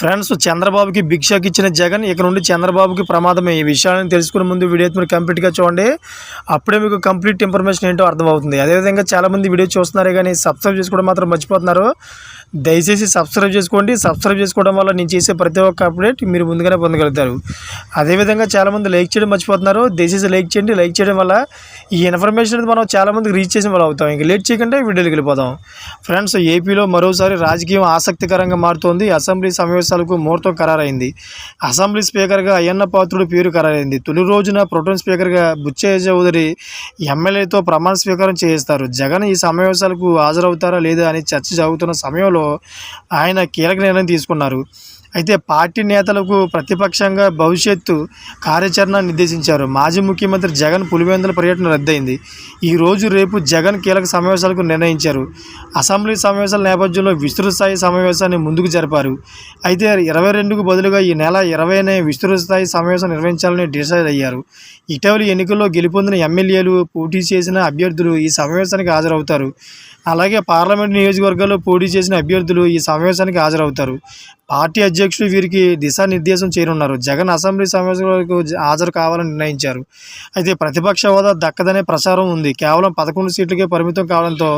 Friends చంద్రబాబుకి భిక్షకి ఇచ్చిన జగన్ ఇక నుండి చంద్రబాబుకి ప్రమాదమే. ఈ విషయాలను తెలుసుకునే ముందు వీడియో మీరు కంప్లీట్గా చూడండి. అప్పుడే మీకు కంప్లీట్ ఇన్ఫర్మేషన్ ఏంటో అర్థమవుతుంది. అదేవిధంగా చాలామంది వీడియో చూస్తున్నారే కానీ సబ్స్క్రైబ్ చేసుకోవడం మాత్రం మర్చిపోతున్నారు. దయచేసి సబ్స్క్రైబ్ చేసుకోండి. సబ్స్క్రైబ్ చేసుకోవడం వల్ల నేను చేసే ప్రతి ఒక్క అప్డేట్ మీరు ముందుగానే పొందగలుగుతారు. అదేవిధంగా చాలామంది లైక్ చేయడం మర్చిపోతున్నారు. దయచేసి లైక్ చేయండి. లైక్ చేయడం వల్ల ఈ ఇన్ఫర్మేషన్ అనేది మనం చాలామందికి రీచ్ చేసిన వాళ్ళు అవుతాం. ఇంకా లేట్ చేయకుండా వీడియోకి వెళ్ళిపోదాం. ఫ్రెండ్స్ ఏపీలో మరోసారి రాజకీయం ఆసక్తికరంగా మారుతోంది. అసెంబ్లీ సమావేశాలకు ముహూర్తం ఖరారైంది. అసెంబ్లీ స్పీకర్గా అయ్యన్న పాత్రుడు పేరు ఖరారైంది. తొలి రోజున ప్రొటోన్ స్పీకర్గా బుచ్చయ్య చౌదరి ఎమ్మెల్యేతో ప్రమాణ స్వీకారం చేయిస్తారు. జగన్ ఈ సమావేశాలకు హాజరవుతారా లేదా అని చర్చ జరుగుతున్న సమయంలో ఆయన కీలక నిర్ణయం తీసుకున్నారు. అయితే పార్టీ నేతలకు ప్రతిపక్షంగా భవిష్యత్తు కార్యాచరణ నిర్దేశించారు. మాజీ ముఖ్యమంత్రి జగన్ పులివెందుల పర్యటన రద్దయింది. ఈ రోజు రేపు జగన్ కీలక సమావేశాలకు నిర్ణయించారు. అసెంబ్లీ సమావేశాల నేపథ్యంలో విస్తృత స్థాయి సమావేశాన్ని ముందుకు జరిపారు. అయితే ఇరవై రెండుకు బదులుగా ఈ నెల ఇరవైనే విస్తృత స్థాయి సమావేశం నిర్వహించాలని డిసైడ్ అయ్యారు. ఇటీవలి ఎన్నికల్లో గెలుపొందిన ఎమ్మెల్యేలు పోటీ చేసిన అభ్యర్థులు ఈ సమావేశానికి హాజరవుతారు. అలాగే పార్లమెంట్ నియోజకవర్గాల్లో పోటీ చేసిన అభ్యర్థులు ఈ సమావేశానికి హాజరవుతారు. పార్టీ అధ్యక్షుడు వీరికి దిశానిర్దేశం చేయనున్నారు. జగన్ అసెంబ్లీ సమావేశాలకు హాజరు కావాలని నిర్ణయించారు. అయితే ప్రతిపక్ష హోదా దక్కదనే ప్రచారం ఉంది. కేవలం పదకొండు సీట్లకే పరిమితం కావడంతో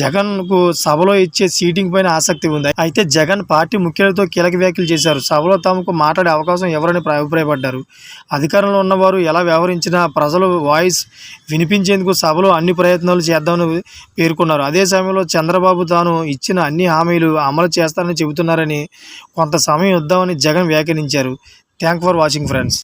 జగన్కు సభలో ఇచ్చే సీటింగ్ పైన ఆసక్తి ఉంది. అయితే జగన్ పార్టీ ముఖ్యులతో కీలక వ్యాఖ్యలు చేశారు. సభలో తమకు మాట్లాడే అవకాశం ఎవరని అభిప్రాయపడ్డారు. అధికారంలో ఉన్నవారు ఎలా వ్యవహరించినా ప్రజలు వాయిస్ వినిపించేందుకు సభలో అన్ని ప్రయత్నాలు చేద్దామని పేర్కొన్నారు. అదే సమయంలో చంద్రబాబు తాను ఇచ్చిన అన్ని హామీలు అమలు చేస్తారని చెబుతున్నారని కొంత సమయం ఇద్దామని జగన్ వ్యాఖ్యానించారు. Thank for watching friends.